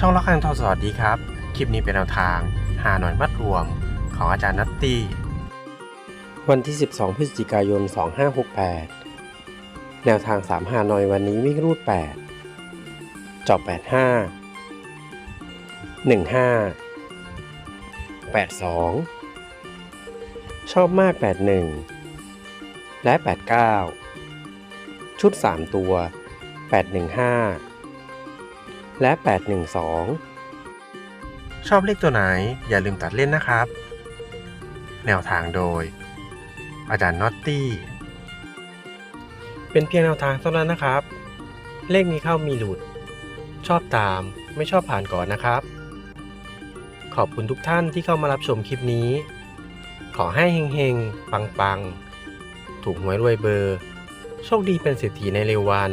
ช่องละครังทอสวัสดีครับ คลิปนี้เป็นแนวทางหาหน่อยมัดรวมของอาจารย์นัตตี้ วันที่ 12 พฤศจิกายน 2568 แนวทาง 3 หาหน่อยวันนี้วิ่งรูด 8จอบ85 15 82 ชอบมาก 81 และ 89 ชุด 3 ตัว 815 และ 812 ชอบเลขตัวไหนอย่าลืมตัดเล่นนะครับ แนวทางโดย อาจารย์น็อตตี้ เป็นเพียงแนวทางเท่านั้นนะครับ เลขมีเข้ามีหลุด ชอบตามไม่ชอบผ่านก่อนนะครับ ขอบคุณทุกท่านที่เข้ามารับชมคลิปนี้ ขอให้เฮงๆ ปังๆ ถูกหวยรวยเบอร์ โชคดีเป็นเศรษฐีในเร็ววัน